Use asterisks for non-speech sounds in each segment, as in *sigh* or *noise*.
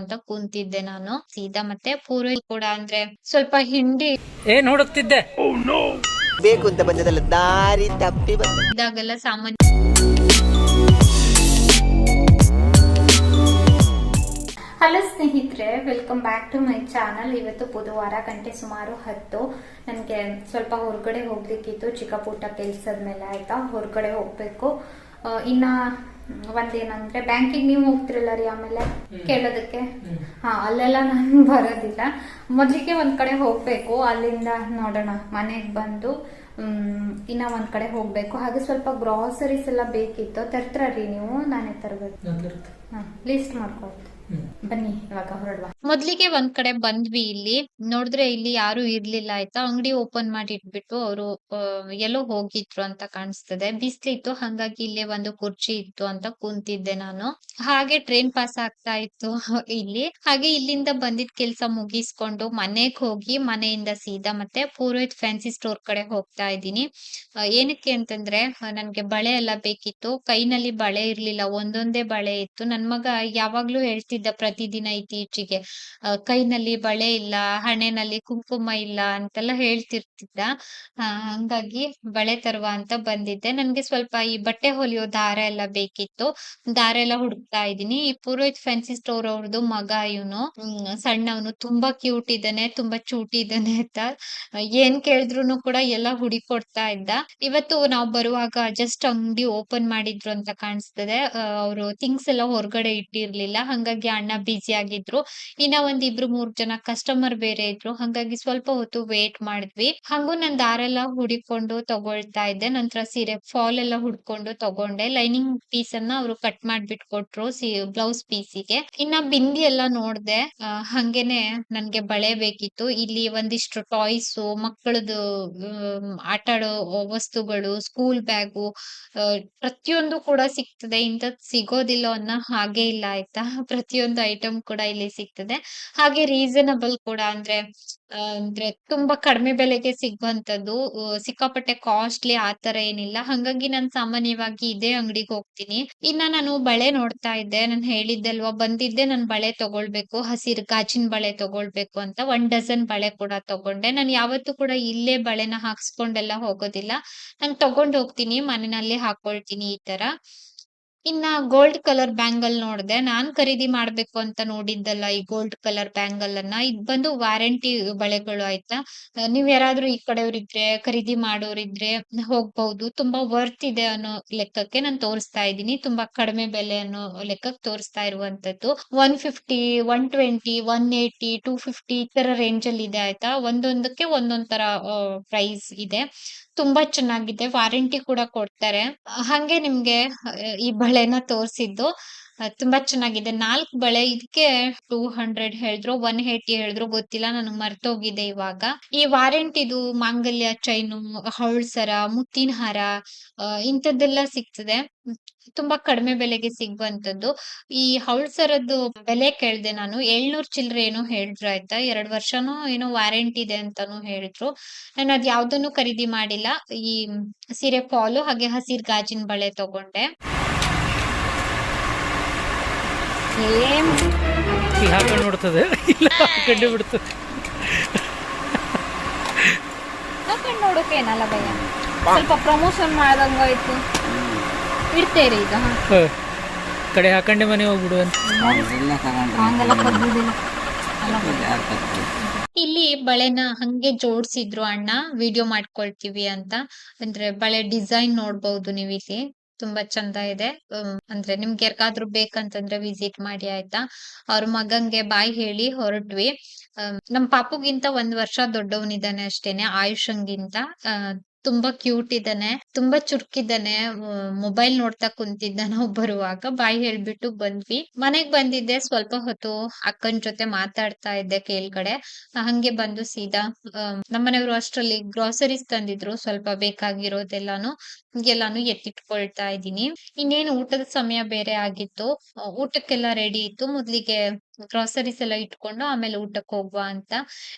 ಅಂತ ಕುಂತಿದ್ದೆ ನಾನು. ಸೀದಾ ಮತ್ತೆ ಪೂರ್ವ ಕೂಡ ಅಂದ್ರೆ ಸ್ವಲ್ಪ ಹಿಂಡಿ ಏನ್ ಹುಡುಕ್ತಿದ್ದೆ ಬೇಕು ಅಂತ ಬಂದದಲ್ಲ ದಾರಿ ತಪ್ಪಿ ಇದಾಗೆಲ್ಲ ಸಾಮಾನ್ಯ ಹಲೋ ಸ್ನೇಹಿತರೆ welcome back to my channel ಇವತ್ತು ಬುಧವಾರ ಗಂಟೆ ಸುಮಾರು ಹತ್ತು. ನನಗೆ ಸ್ವಲ್ಪ ಹೊರಗಡೆ ಹೋಗ್ಲಿಕ್ಕಿತ್ತು ಚಿಕ್ಕ ಪುಟ್ಟ ಕೆಲ್ಸದ ಮೇಲೆ ಆಯ್ತಾ. ಹೊರಗಡೆ ಹೋಗ್ಬೇಕು. ಇನ್ನ ಒಂದೇನಂದ್ರೆ ಬ್ಯಾಂಕಿಗೆ ನೀವು ಹೋಗ್ತಿರಲ್ಲ ರೀ ಆಮೇಲೆ ಕೇಳೋದಕ್ಕೆ? ಹಾ ಅಲ್ಲೆಲ್ಲ ನಾನು *laughs* ಬರೋದಿಲ್ಲ. ಮೊದಲಿಗೆ ಒಂದ್ ಕಡೆ ಹೋಗ್ಬೇಕು ಅಲ್ಲಿಂದ ನೋಡೋಣ ಮನೆಗೆ ಬಂದು ಇನ್ನ ಒಂದ್ ಕಡೆ ಹೋಗ್ಬೇಕು. ಹಾಗೆ ಸ್ವಲ್ಪ ಗ್ರಾಸರೀಸ್ ಎಲ್ಲ ಬೇಕಿತ್ತು ತರ್ತೀರ ರೀ ನೀವು? ನಾನೇ ತರಬೇಕು. ಹಾ ಲಿಸ್ಟ್ ಮಾಡ್ಕೊಳ್ತೀನಿ ಬನ್ನಿ, ಇವಾಗ ಹೊರಡುವ. ಮೊದ್ಲಿಗೆ ಒಂದ್ ಕಡೆ ಬಂದ್ವಿ ಇಲ್ಲಿ. ನೋಡಿದ್ರೆ ಇಲ್ಲಿ ಯಾರು ಇರ್ಲಿಲ್ಲ, ಆಯ್ತಾ? ಅಂಗಡಿ ಓಪನ್ ಮಾಡಿ ಇಟ್ಬಿಟ್ಟು ಅವರು ಎಲ್ಲೋ ಹೋಗಿದ್ರು ಅಂತ ಕಾಣಿಸ್ತದೆ. ಬಿಸ್ಲಿತ್ತು, ಹಂಗಾಗಿ ಇಲ್ಲೇ ಒಂದು ಕುರ್ಚಿ ಇತ್ತು ಅಂತ ಕುಂತಿದ್ದೆ ನಾನು. ಹಾಗೆ ಟ್ರೈನ್ ಪಾಸ್ ಆಗ್ತಾ ಇತ್ತು *laughs* ಇಲ್ಲಿ. ಹಾಗೆ ಇಲ್ಲಿಂದ ಬಂದಿದ್ ಕೆಲ್ಸ ಮುಗಿಸ್ಕೊಂಡು ಮನೆಗ್ ಹೋಗಿ ಮನೆಯಿಂದ ಸೀದಾ ಮತ್ತೆ ಪೂರೋಹಿತ್ ಫ್ಯಾನ್ಸಿ ಸ್ಟೋರ್ ಕಡೆ ಹೋಗ್ತಾ ಇದ್ದೀನಿ. ಏನಕ್ಕೆ ಅಂತಂದ್ರೆ ನನ್ಗೆ ಬಳೆ ಎಲ್ಲ ಬೇಕಿತ್ತು. ಕೈನಲ್ಲಿ ಬಳೆ ಇರ್ಲಿಲ್ಲ, ಒಂದೊಂದೇ ಬಳೆ ಇತ್ತು. ನನ್ ಮಗ ಯಾವಾಗ್ಲೂ ಹೇಳ್ತಿದ್ದ ಪ್ರತಿದಿನ ಇತ್ತೀಚೆಗೆ ಕೈನಲ್ಲಿ ಬಳೆ ಇಲ್ಲ, ಹಣೆನಲ್ಲಿ ಕುಂಕುಮ ಇಲ್ಲ ಅಂತೆಲ್ಲ ಹೇಳ್ತಿರ್ತಿದ್ದ. ಹಂಗಾಗಿ ಬಳೆ ತರುವ ಅಂತ ಬಂದಿದ್ದೆ. ನನ್ಗೆ ಸ್ವಲ್ಪ ಈ ಬಟ್ಟೆ ಹೊಲಿಯೋ ದಾರ ಎಲ್ಲ ಬೇಕಿತ್ತು. ದಾರ ಎಲ್ಲ ಹುಡುಕ್ತಾ ಇದ್ದೀನಿ. ಈ ಪುರೋಹಿತ್ ಫ್ಯಾನ್ಸಿ ಸ್ಟೋರ್ ಅವ್ರದ್ದು ಮಗ ಇವನು. ಸಣ್ಣವನು. ತುಂಬಾ ಕ್ಯೂಟ್ ಇದ್ದಾನೆ, ತುಂಬಾ ಚೂಟಿ ಇದ್ದಾನೆ ಅಂತ. ಏನ್ ಕೇಳಿದ್ರು ಕೂಡ ಎಲ್ಲ ಹುಡಿ ಕೊಡ್ತಾ ಇದ್ದ. ಇವತ್ತು ನಾವು ಬರುವಾಗ ಜಸ್ಟ್ ಅಂಗಡಿ ಓಪನ್ ಮಾಡಿದ್ರು ಅಂತ ಕಾಣಿಸ್ತದೆ. ಅವರು ಥಿಂಗ್ಸ್ ಎಲ್ಲ ಹೊರಗಡೆ ಇಟ್ಟಿರ್ಲಿಲ್ಲ. ಹಂಗಾಗಿ ಅಣ್ಣ ಬ್ಯುಸಿ ಆಗಿದ್ರು. ಇನ್ನ ಒಂದ್ ಇಬ್ರು ಮೂರ್ ಜನ ಕಸ್ಟಮರ್ ಬೇರೆ ಇದ್ರು. ಹಂಗಾಗಿ ಸ್ವಲ್ಪ ಹೊತ್ತು ವೇಟ್ ಮಾಡಿದ್ವಿ. ಹಂಗೂ ನನ್ ದಾರೆಲ್ಲ ಹುಡಿಕೊಂಡು ತಗೊಳ್ತಾ ಇದ್ದೆ. ನಂತರ ಸೀರೆ ಫಾಲ್ ಎಲ್ಲ ಹುಡ್ಕೊಂಡು ತಗೊಂಡೆ. ಲೈನಿಂಗ್ ಪೀಸ್ ಅನ್ನ ಅವರು ಕಟ್ ಮಾಡ್ಬಿಟ್ ಕೊಟ್ರು ಬ್ಲೌಸ್ ಪೀಸಿಗೆ ಇನ್ನ ಬಿಂದಿ ಎಲ್ಲ ನೋಡ್ದೆ. ಹಂಗೇನೆ ನನ್ಗೆ ಬಳೆ ಬೇಕಿತ್ತು. ಇಲ್ಲಿ ಒಂದಿಷ್ಟು ಟಾಯ್ಸ್ ಮಕ್ಕಳದು ಆಟ ಆಡೋ ವಸ್ತುಗಳು ಸ್ಕೂಲ್ ಬ್ಯಾಗು ಪ್ರತಿಯೊಂದು ಕೂಡ ಸಿಗ್ತದೆ. ಇಂಥದ್ ಸಿಗೋದಿಲ್ಲ ಅನ್ನೋ ಹಾಗೆ ಇಲ್ಲ, ಆಯ್ತಾ? ಪ್ರತಿಯೊಂದು ಐಟಮ್ ಕೂಡ ಇಲ್ಲಿ ಸಿಗ್ತದೆ. ಹಾಗೆ ರೀಸನಬಲ್ ಕೂಡ ಅಂದ್ರೆ ಅಂದ್ರೆ ತುಂಬಾ ಕಡಿಮೆ ಬೆಲೆಗೆ ಸಿಗುವಂತದ್ದು ಸಿಕ್ಕಾಪಟ್ಟೆ ಕಾಸ್ಟ್ಲಿ ಆತರ ಏನಿಲ್ಲ. ಹಂಗಾಗಿ ನಾನ್ ಸಾಮಾನ್ಯವಾಗಿ ಇದೇ ಅಂಗಡಿಗೆ ಹೋಗ್ತೀನಿ. ಇನ್ನ ನಾನು ಬಳೆ ನೋಡ್ತಾ ಇದ್ದೆ. ನಾನು ಹೇಳಿದ್ದಲ್ವಾ, ಬಂದಿದ್ದೆ ನಾನು ಬಳೆ ತಗೊಳ್ಬೇಕು, ಹಸಿರು ಗಾಜಿನ ಬಳೆ ತಗೊಳ್ಬೇಕು ಅಂತ. ಒನ್ ಡಜನ್ ಬಳೆ ಕೂಡ ತಗೊಂಡೆ. ನಾನು ಯಾವತ್ತೂ ಕೂಡ ಇಲ್ಲೇ ಬಳೆನ ಹಾಕ್ಸ್ಕೊಂಡೆಲ್ಲ ಹೋಗೋದಿಲ್ಲ. ನಾನು ತಗೊಂಡ್ ಹೋಗ್ತೀನಿ, ಮನೆಯಲ್ಲಿ ಹಾಕೊಳ್ತೀನಿ ಈ ತರ ಇನ್ನ ಗೋಲ್ಡ್ ಕಲರ್ ಬ್ಯಾಂಗಲ್ ನೋಡ್ದೆ. ನಾನ್ ಖರೀದಿ ಮಾಡ್ಬೇಕು ಅಂತ ನೋಡಿದ್ದಲ್ಲ ಈ ಗೋಲ್ಡ್ ಕಲರ್ ಬ್ಯಾಂಗಲ್ ಅನ್ನ. ಇದ್ ಬಂದು ವಾರಂಟಿ ಬಳೆಗಳು ಆಯ್ತಾ? ನೀವ್ ಯಾರಾದ್ರೂ ಈ ಕಡೆಯವ್ರಿದ್ರೆ ಖರೀದಿ ಮಾಡೋರಿದ್ರೆ ಹೋಗ್ಬಹುದು. ತುಂಬಾ ವರ್ತ್ ಇದೆ ಅನ್ನೋ ಲೆಕ್ಕಕ್ಕೆ ನಾನು ತೋರಿಸ್ತಾ ಇದ್ದೀನಿ. ತುಂಬಾ ಕಡಿಮೆ ಬೆಲೆ ಅನ್ನೋ ಲೆಕ್ಕಕ್ಕೆ ತೋರಿಸ್ತಾ ಇರುವಂತದ್ದು. One fifty one twenty one eighty two fifty ಈ ತರ ರೇಂಜ್ ಅಲ್ಲಿ ಇದೆ ಆಯ್ತಾ? ಒಂದೊಂದಕ್ಕೆ ಒಂದೊಂದ್ ತರ ಪ್ರೈಸ್ ಇದೆ. ತುಂಬಾ ಚೆನ್ನಾಗಿದೆ. ವಾರಂಟಿ ಕೂಡ ಕೊಡ್ತಾರೆ. ಹಂಗೆ ನಿಮ್ಗೆ ಈ ಬಳೆನ ತೋರಿಸಿದ್ದು. ತುಂಬಾ ಚೆನ್ನಾಗಿದೆ. ನಾಲ್ಕು ಬಳೆ ಇದಕ್ಕೆ ಟೂ ಹಂಡ್ರೆಡ್ ಹೇಳಿದ್ರು, ಒನ್ ಏಯ್ಟಿ ಹೇಳಿದ್ರು, ಗೊತ್ತಿಲ್ಲ, ನನಗ್ ಮರ್ತೋಗಿದೆ ಇವಾಗ. ಈ ವಾರಂಟಿದು ಮಾಂಗಲ್ಯ ಚೈನು ಹೌಳ್ಸರ ಮುತ್ತಿನ ಹಾರ ಇಂಥದ್ದೆಲ್ಲ ಸಿಗ್ತದೆ. ತುಂಬಾ ಕಡಿಮೆ ಬೆಲೆಗೆ ಸಿಗುವಂತದ್ದು ಈ ಹೌಳ್ಸರದ್ದು ಬೆಲೆ ಕೇಳ್ದೆ ನಾನು. ಏಳ್ನೂರ್ ಚಿಲ್ಲರೆ ಏನೋ ಹೇಳಿದ್ರು ಆಯ್ತಾ? ಎರಡ್ ವರ್ಷನೂ ಏನೋ ವಾರಂಟಿ ಇದೆ ಅಂತಾನು ಹೇಳಿದ್ರು. ನಾನು ಅದ್ ಯಾವ್ದನ್ನು ಖರೀದಿ ಮಾಡಿಲ್ಲ. ಈ ಸೀರೆ ಪಾಲು ಹಾಗೆ ಹಸಿರ್ ಗಾಜಿನ ಬಳೆ ತಗೊಂಡೆ. ಸೇಮ್ ಹಾಕೊಂಡು ನೋಡ್ತದೆ? ಇಲ್ಲ ಹಾಕೊಂಡೇ ಬಿಡ್ತದೆ ಹಾಕೊಂಡು ನೋಡೋಕೆ ಏನಲ್ಲ ಭಯ. ಸ್ವಲ್ಪ ಪ್ರಮೋಷನ್ ಮಾಡ್ದಂಗಾಯ್ತು ಇಡ್ತೇರಿ ಈಗ ಕಡೆ ಹಾಕೊಂಡೆ ಮನೆ ಹೋಗ್ಬಿಡು ಅಂತ. ಇಲ್ಲಿ ಬಳೆನ ಹಂಗೆ ಜೋಡ್ಸಿದ್ರು ಅಣ್ಣ ವಿಡಿಯೋ ಮಾಡ್ಕೊಳ್ತೀವಿ ಅಂತ. ಅಂದ್ರೆ ಬಳೆ ಡಿಸೈನ್ ನೋಡ್ಬಹುದು ನೀವು ಇಲ್ಲಿ ತುಂಬಾ ಚಂದ ಇದೆ. ಅಂದ್ರೆ ನಿಮ್ಗೆ ಯಾರಿಗಾದ್ರೂ ಬೇಕಂತಂದ್ರೆ ವಿಸಿಟ್ ಮಾಡಿ ಆಯ್ತಾ? ಅವ್ರ ಮಗಂಗೆ ಬಾಯ್ ಹೇಳಿ ಹೊರಟ್ವಿ. ನಮ್ ಪಾಪುಗಿಂತ ಒಂದ್ ವರ್ಷ ದೊಡ್ಡವನಿದ್ದಾನೆ ಅಷ್ಟೇನೆ, ಆಯುಷಂಗಿಂತ. ತುಂಬಾ ಕ್ಯೂಟ್ ಇದ್ದಾನೆ, ತುಂಬಾ ಚುರುಕಿದ್ದಾನೆ ಮೊಬೈಲ್ ನೋಡ್ತಾ ಕುಂತಿದ್ದ ನಾವು ಬರುವಾಗ. ಬಾಯಿ ಹೇಳ್ಬಿಟ್ಟು ಬಂದ್ವಿ. ಮನೆಗ್ ಬಂದಿದ್ದೆ, ಸ್ವಲ್ಪ ಹೊತ್ತು ಅಕ್ಕನ್ ಜೊತೆ ಮಾತಾಡ್ತಾ ಇದ್ದೆ ಕೇಳ್ಗಡೆ. ಹಂಗೆ ಬಂದು ಸೀದಾ ನಮ್ಮನೆಯವರು ಅಷ್ಟ್ರಲ್ಲಿ ಗ್ರಾಸರೀಸ್ ತಂದಿದ್ರು, ಸ್ವಲ್ಪ ಬೇಕಾಗಿರೋದೆಲ್ಲಾನು ಎಲ್ಲಾನು ಎತ್ತಿಟ್ಕೊಳ್ತಾ ಇದ್ದೀನಿ. ಇನ್ನೇನು ಊಟದ ಸಮಯ ಬೇರೆ ಆಗಿತ್ತು. ಊಟಕ್ಕೆಲ್ಲ ರೆಡಿ ಇತ್ತು. ಮೊದ್ಲಿಗೆ ಗ್ರಾಸರೀಸ್ ಎಲ್ಲ ಇಟ್ಕೊಂಡು ಆಮೇಲೆ ಊಟಕ್ಕೆ ಹೋಗುವ ಅಂತ.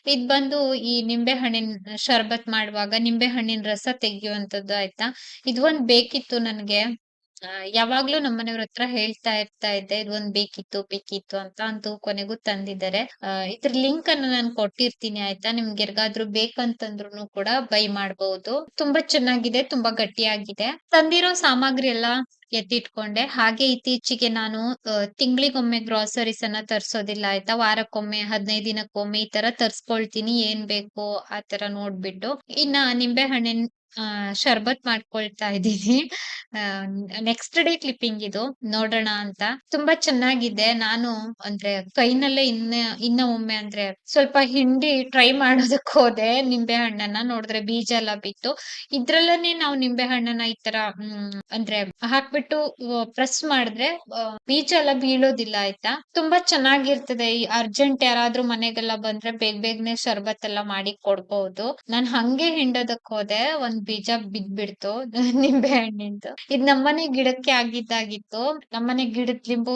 ಇದ್ ಬಂದು ಈ ನಿಂಬೆ ಹಣ್ಣಿನ ಶರ್ಬತ್ ಮಾಡುವಾಗ ನಿಂಬೆ ಹಣ್ಣಿನ ರಸ ತೆಗಿಯುವಂತದ್ದು ಆಯ್ತಾ? ಇದು ಒಂದ್ ಬೇಕಿತ್ತು ನನ್ಗೆ. ಯಾವಾಗ್ಲೂ ನಮ್ಮನೆಯವ್ರ ಹತ್ರ ಹೇಳ್ತಾ ಇರ್ತಾ ಇದ್ದೆ ಇದೊಂದ್ ಬೇಕಿತ್ತು ಬೇಕಿತ್ತು ಅಂತ ಅಂತೂ ಕೊನೆಗೂ ತಂದಿದ್ದಾರೆ. ಇದ್ರ ಲಿಂಕ್ ಅನ್ನ ನಾನು ಕೊಟ್ಟಿರ್ತೀನಿ ಆಯ್ತಾ? ನಿಮ್ಗೆ ಯಾರಿಗಾದ್ರೂ ಬೇಕಂತಂದ್ರು ಕೂಡ ಬೈ ಮಾಡಬಹುದು ತುಂಬಾ ಚೆನ್ನಾಗಿದೆ, ತುಂಬಾ ಗಟ್ಟಿಯಾಗಿದೆ. ತಂದಿರೋ ಸಾಮಗ್ರಿ ಎಲ್ಲ ಎತ್ತಿಟ್ಕೊಂಡೆ. ಹಾಗೆ ಇತ್ತೀಚೆಗೆ ನಾನು ತಿಂಗಳಿಗೊಮ್ಮೆ ಗ್ರಾಸರೀಸ್ ಅನ್ನ ತರ್ಸೋದಿಲ್ಲ, ಆಯ್ತಾ? ವಾರಕ್ಕೊಮ್ಮೆ, ಹದಿನೈದು ದಿನಕ್ಕೊಮ್ಮೆ ಈ ತರ ತರ್ಸ್ಕೊಳ್ತೀನಿ, ಏನ್ ಬೇಕು ಆ ತರ ನೋಡ್ಬಿಟ್ಟು. ಇನ್ನ ನಿಂಬೆ ಹಣ್ಣಿನ ಶರ್ಬತ್ ಮಾಡ್ಕೊಳ್ತಾ ಇದ್ದೀನಿ. ನೆಕ್ಸ್ಟ್ ಡೇ ಕ್ಲಿಪ್ಪಿಂಗ್ ಇದು. ನೋಡೋಣ ಅಂತ. ತುಂಬಾ ಚೆನ್ನಾಗಿದೆ. ನಾನು ಅಂದ್ರೆ ಕೈನಲ್ಲೇ ಇನ್ನ ಇನ್ನ ಒಮ್ಮೆ ಅಂದ್ರೆ ಸ್ವಲ್ಪ ಹಿಂಡಿ ಟ್ರೈ ಮಾಡೋದಕ್ ಹೋದೆ ನಿಂಬೆ ಹಣ್ಣನ್ನ ನೋಡಿದ್ರೆ ಬೀಜ ಎಲ್ಲ ಬಿತ್ತು. ಇದ್ರಲ್ಲೇ ನಾವು ನಿಂಬೆ ಹಣ್ಣನ್ನ ಈ ತರ ಅಂದ್ರೆ ಹಾಕ್ಬಿಟ್ಟು ಪ್ರೆಸ್ ಮಾಡಿದ್ರೆ ಬೀಜ ಎಲ್ಲ ಬೀಳೋದಿಲ್ಲ ಆಯ್ತಾ? ತುಂಬಾ ಚೆನ್ನಾಗಿರ್ತದೆ. ಈ ಅರ್ಜೆಂಟ್ ಯಾರಾದ್ರೂ ಮನೆಗೆಲ್ಲ ಬಂದ್ರೆ ಬೇಗ ಬೇಗನೆ ಶರ್ಬತ್ ಎಲ್ಲ ಮಾಡಿ ಕೊಡ್ಬಹುದು ನಾನ್ ಹಂಗೆ ಹಿಂಡೋದಕ್ ಹೋದೆ. ಒಂದ್ ಬೀಜ ಬಿದ್ಬಿಡ್ತು *laughs* ನಿಂಬೆ ಹಣ್ಣಿಂದು. ಇದ್ ನಮ್ಮನೆ ಗಿಡಕ್ಕೆ ಆಗಿದ್ದಾಗಿತ್ತು. ನಮ್ಮನೆ ಗಿಡದ್ ಲಿಂಬು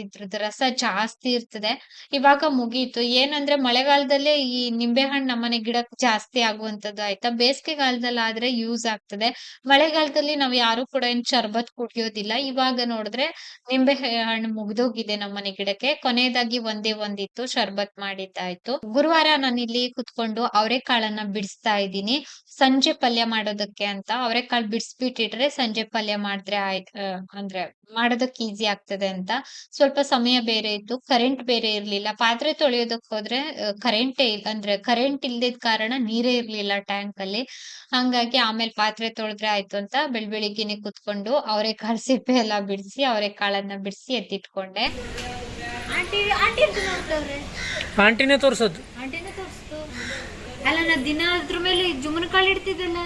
ಇದ್ರದ್ದು ರಸ ಜಾಸ್ತಿ ಇರ್ತದೆ. ಇವಾಗ ಮುಗೀತು. ಏನಂದ್ರೆ ಮಳೆಗಾಲದಲ್ಲೇ ಈ ನಿಂಬೆ ಹಣ್ಣು ನಮ್ಮನೆ ಗಿಡಕ್ಕೆ ಜಾಸ್ತಿ ಆಗುವಂತದ್ದು ಆಯ್ತಾ? ಬೇಸಿಗೆಗಾಲದಲ್ಲಿ ಆದ್ರೆ ಯೂಸ್ ಆಗ್ತದೆ. ಮಳೆಗಾಲದಲ್ಲಿ ನಾವ್ ಯಾರು ಕೂಡ ಏನ್ ಶರ್ಬತ್ ಕುಡಿಯೋದಿಲ್ಲ. ಇವಾಗ ನೋಡಿದ್ರೆ ನಿಂಬೆ ಹಣ್ಣು ಮುಗ್ದೋಗಿದೆ ನಮ್ಮನೆ ಗಿಡಕ್ಕೆ. ಕೊನೆಯದಾಗಿ ಒಂದೇ ಒಂದಿತ್ತು, ಶರ್ಬತ್ ಮಾಡಿದ್ದಾಯ್ತು. ಗುರುವಾರ ನಾನು ಇಲ್ಲಿ ಕುತ್ಕೊಂಡು ಅವರೆಕಾಳನ್ನ ಬಿಡಿಸ್ತಾ ಇದ್ದೀನಿ. ಸಂಜೆ ಪಲ್ಯ ಮಾಡೋದಕ್ಕೆ ಅಂತ. ಅವರೆಕಾಳು ಬಿಡಿಸ್ಬಿಟ್ಟಿಟ್ರೆ ಸಂಜೆ ಪಲ್ಯ ಮಾಡಿದ್ರೆ ಅಂದ್ರೆ ಮಾಡೋದಕ್ಕೆ ಈಸಿ ಆಗ್ತದೆ ಅಂತ. ಸ್ವಲ್ಪ ಸಮಯ ಬೇರೆ ಇತ್ತು. ಕರೆಂಟ್ ಬೇರೆ ಇರ್ಲಿಲ್ಲ. ಪಾತ್ರೆ ತೊಳೆಯೋದಕ್ಕೆ ಹೋದ್ರೆ ಕರೆಂಟೇ ಅಂದ್ರೆ ಕರೆಂಟ್ ಇಲ್ದಿದ್ ಕಾರಣ ನೀರೇ ಇರ್ಲಿಲ್ಲ ಟ್ಯಾಂಕ್ ಅಲ್ಲಿ ಹಂಗಾಗಿ ಆಮೇಲೆ ಪಾತ್ರೆ ತೊಳೆದ್ರೆ ಆಯ್ತು ಅಂತ ಬೆಳ್, ಬೆಳಿಗ್ಗೆನೆ ಕುತ್ಕೊಂಡು ಅವರೆಕಾಳು ಸಿಪ್ಪೆ ಎಲ್ಲ ಬಿಡಿಸಿ ಅವರೆಕಾಳನ್ನ ಬಿಡಿಸಿ ಎತ್ತಿಟ್ಕೊಂಡೆ. ಆಂಟಿನೇ ತೋರ್ಸೋದು. ಆಂಟಿನ ತೋರಿಸ್ತು. ಅಲ್ಲ ನಾ ದಿನ ಅದ್ರ ಮೇಲೆ ಜುಮನ್ ಕಾಳು ಇಡ್ತಿದ್ದಲ್ಲ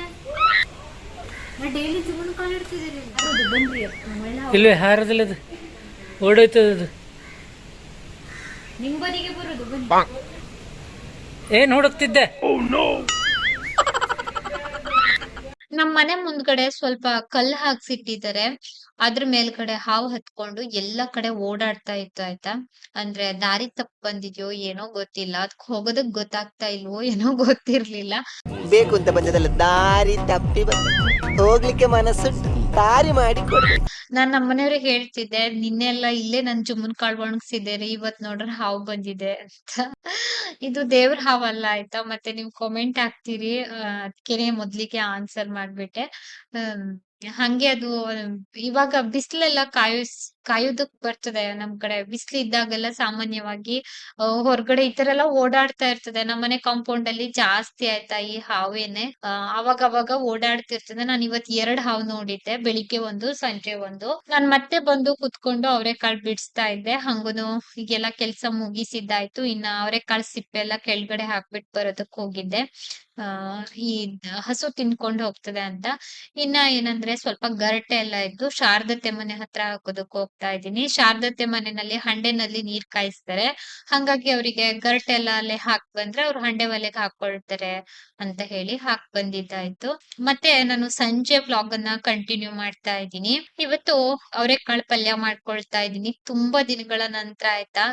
ನಾ ಡೈಲಿ ಜುಮನ್ ಕಾಳು ಇಡ್ತಿದ್ದೀನಿ. ಬನ್ರಿ ಇಲ್ಲಿ ಹಾರದಿಲ್ಲ ಅದು. ಓಡೋಯ್ತದ ಅದು. ನಿಮ್ಮ ಬದಿಗೆ ಬರೋದು ಬನ್ನಿ. ಏನ್ ಹುಡುಕ್ತಿದ್ದೆ? ನಮ್ ಮನೆ ಮುಂದ್ಗಡೆ ಸ್ವಲ್ಪ ಕಲ್ಲ್ ಹಾಕ್ಸಿಟ್ಟಿದ್ದಾರೆ ಅದ್ರ ಮೇಲ್ಗಡೆ ಹಾವು ಹತ್ಕೊಂಡು ಎಲ್ಲಾ ಕಡೆ ಓಡಾಡ್ತಾ ಇತ್ತು ಆಯ್ತಾ? ಅಂದ್ರೆ ದಾರಿ ತಪ್ಪ ಬಂದಿದ್ಯೋ ಏನೋ ಗೊತ್ತಿಲ್ಲ. ಅದಕ್ಕೆ ಹೋಗೋದಕ್ ಗೊತ್ತಾಗ್ತಾ ಇಲ್ವೋ ಏನೋ *laughs* ಗೊತ್ತಿರ್ಲಿಲ್ಲ. ಬೇಕು ಅಂತ ಬಂದದಲ್ಲ, ದಾರಿ ತಪ್ಪಿ ಹೋಗ್ಲಿಕ್ಕೆ ಮನಸ್ಸುಂಟು. ದಾರಿ ಮಾಡಿ ಕೊಡ್ಬೇಕು ನಾನ್ ನಮ್ಮನೆಯವ್ರಿಗೆ ಹೇಳ್ತಿದ್ದೆ ನಿನ್ನೆಲ್ಲ ಇಲ್ಲೇ ನನ್ ಜುಮ್ಮನ್ ಕಾಳು ಒಣಗ್ಸಿದ್ದೆ ರೀ ಇವತ್ ನೋಡ್ರ ಹಾವು ಬಂದಿದೆ ಅಂತ. ಇದು ದೇವ್ರ ಹಾವಲ್ಲ ಆಯ್ತಾ? ಮತ್ತೆ ನೀವ್ ಕಾಮೆಂಟ್ ಹಾಕ್ತೀರಿ ಅದಕ್ಕೆ ಮೊದ್ಲಿಗೆ ಆನ್ಸರ್ ಮಾಡ್ಬಿಟ್ಟೆ. ಹಂಗೆ ಅದು, ಇವಾಗ ಬಿಸ್ಲೆಲ್ಲ ಕಾಯಿಸ್ ಕಾಯೋದಕ್ ಬರ್ತದೆ ನಮ್ ಕಡೆ. ಬಿಸ್ಲು ಇದ್ದಾಗೆಲ್ಲ ಸಾಮಾನ್ಯವಾಗಿ ಹೊರಗಡೆ ಈ ತರ ಎಲ್ಲ ಓಡಾಡ್ತಾ ಇರ್ತದೆ. ನಮ್ಮನೆ ಕಾಂಪೌಂಡ್ ಅಲ್ಲಿ ಜಾಸ್ತಿ ಆಯ್ತಾ ಈ ಹಾವೇನೆ? ಅವಾಗ ಅವಾಗ ಓಡಾಡ್ತಿರ್ತದೆ ನಾನ್ ಇವತ್ ಎರಡ್ ಹಾವು ನೋಡಿದ್ದೆ, ಬೆಳಿಗ್ಗೆ ಒಂದು, ಸಂಜೆ ಒಂದು. ನಾನ್ ಮತ್ತೆ ಬಂದು ಕುತ್ಕೊಂಡು ಅವರೆಕಾಳು ಬಿಡಿಸ್ತಾ ಇದ್ದೆ. ಹಂಗೂನು ಈಗೆಲ್ಲ ಕೆಲ್ಸ ಮುಗಿಸಿದ್ದಾಯ್ತು. ಇನ್ನ ಅವರೆಕಾಳು ಸಿಪ್ಪೆ ಎಲ್ಲ ಕೆಳಗಡೆ ಹಾಕ್ಬಿಟ್ಟು ಬರೋದಕ್ ಹೋಗಿದ್ದೆ. ಈ ಹಸು ತಿನ್ಕೊಂಡು ಹೋಗ್ತದೆ ಅಂತ. ಇನ್ನ ಏನಂದ್ರೆ ಸ್ವಲ್ಪ ಗರಟೆ ಎಲ್ಲ ಇದ್ದು ಶಾರದತೆ ಮನೆ ಹತ್ರ ಹಾಕೋದಕ್ ಹೋಗ್ತಾ ಇದ್ದೀನಿ ಶಾರದತ್ತೆ ಮನೆಯಲ್ಲಿ ಹಂಡೆನಲ್ಲಿ ನೀರ್ ಕಾಯಿಸ್ತಾರೆ. ಹಂಗಾಗಿ ಅವರಿಗೆ ಗರ್ಟ್ ಎಲ್ಲ ಅಲ್ಲೇ ಹಾಕ್ ಬಂದ್ರೆ ಅವ್ರು ಹಂಡೆ ಒಲೆಗೆ ಹಾಕೊಳ್ತಾರೆ ಅಂತ ಹೇಳಿ ಹಾಕ್ ಬಂದಿದ್ದಾಯ್ತು. ಮತ್ತೆ ನಾನು ಸಂಜೆ ವ್ಲಾಗ್ ಅನ್ನ ಕಂಟಿನ್ಯೂ ಮಾಡ್ತಾ ಇದ್ದೀನಿ ಇವತ್ತು ಅವರೆಕಾಳು ಪಲ್ಯ ಮಾಡ್ಕೊಳ್ತಾ ಇದ್ದೀನಿ ತುಂಬಾ ದಿನಗಳ ನಂತರ ಆಯ್ತಾ?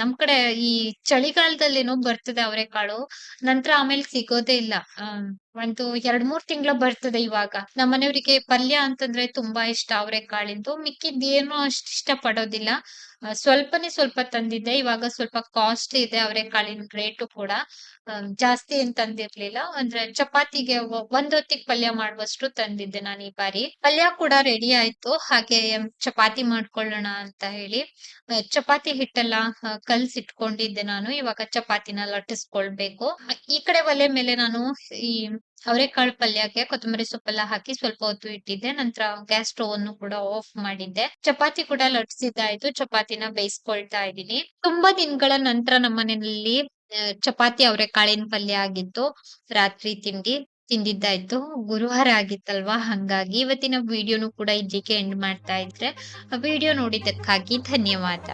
ನಮ್ ಕಡೆ ಈ ಚಳಿಗಾಲದಲ್ಲೇನೋ ಬರ್ತದೆ ಅವರೆಕಾಳು ನಂತರ ಆಮೇಲೆ ಸಿಗೋದೇ ಇಲ್ಲ. ಒಂದು ಎರಡ್ ಮೂರ್ ತಿಂಗಳ ಬರ್ತದೆ ಇವಾಗ. ನಮ್ಮನೆಯವರಿಗೆ ಪಲ್ಯ ಅಂತಂದ್ರೆ ತುಂಬಾ ಇಷ್ಟ, ಅವರೆಕಾಳಿಂದು. ಮಿಕ್ಕಿದ್ ಏನು ಅಷ್ಟ್ ಇಷ್ಟ ಪಡೋದಿಲ್ಲ ಸ್ವಲ್ಪನೇ ಸ್ವಲ್ಪ ತಂದಿದ್ದೆ. ಇವಾಗ ಸ್ವಲ್ಪ ಕಾಸ್ಟ್ಲಿ ಇದೆ ಅವರೆಕಾಳಿನ ರೇಟು ಕೂಡ. ಜಾಸ್ತಿ ಏನ್ ತಂದಿರ್ಲಿಲ್ಲ. ಅಂದ್ರೆ ಚಪಾತಿಗೆ ಒಂದ್ ಹೊತ್ತಿಗೆ ಪಲ್ಯ ಮಾಡುವಷ್ಟು ತಂದಿದ್ದೆ ನಾನು ಈ ಬಾರಿ. ಪಲ್ಯ ಕೂಡ ರೆಡಿ ಆಯ್ತು. ಹಾಗೆ ಚಪಾತಿ ಮಾಡ್ಕೊಳ್ಳೋಣ ಅಂತ ಹೇಳಿ. ಚಪಾತಿ ಹಿಟ್ಟೆಲ್ಲ ಕಲ್ಸಿಟ್ಕೊಂಡಿದ್ದೆ ನಾನು. ಇವಾಗ ಚಪಾತಿನ ಲಟ್ಟಿಸ್ಕೊಳ್ಬೇಕು. ಈ ಕಡೆ ಒಲೆ ಮೇಲೆ ನಾನು ಈ ಅವರೆಕಾಳು ಪಲ್ಯಕ್ಕೆ ಕೊತ್ತಂಬರಿ ಸೊಪ್ಪೆಲ್ಲ ಹಾಕಿ ಸ್ವಲ್ಪ ಹೊತ್ತು ಇಟ್ಟಿದ್ದೆ. ನಂತರ ಗ್ಯಾಸ್ ಸ್ಟೋವ್ ಅನ್ನು ಕೂಡ ಆಫ್ ಮಾಡಿದ್ದೆ. ಚಪಾತಿ ಕೂಡ ಲಟ್ಸಿದ್ದಾಯ್ತು. ಚಪಾತಿನ ಬೇಯಿಸ್ಕೊಳ್ತಾ ಇದ್ದೀನಿ. ತುಂಬಾ ದಿನಗಳ ನಂತರ ನಮ್ಮ ಮನೆಯಲ್ಲಿ ಚಪಾತಿ ಅವರೆಕಾಳಿನ ಪಲ್ಯ ಆಗಿತ್ತು. ರಾತ್ರಿ ತಿಂಡಿ ತಿಂದಿದ್ದಾಯ್ತು. ಗುರುವಾರ ಆಗಿತ್ತಲ್ವಾ? ಹಂಗಾಗಿ ಇವತ್ತಿನ ವಿಡಿಯೋನು ಕೂಡ ಇಲ್ಲಿಗೆ ಎಂಡ್ ಮಾಡ್ತಾ ಇದ್ರೆ ವಿಡಿಯೋ ನೋಡಿದ್ದಕ್ಕಾಗಿ ಧನ್ಯವಾದ.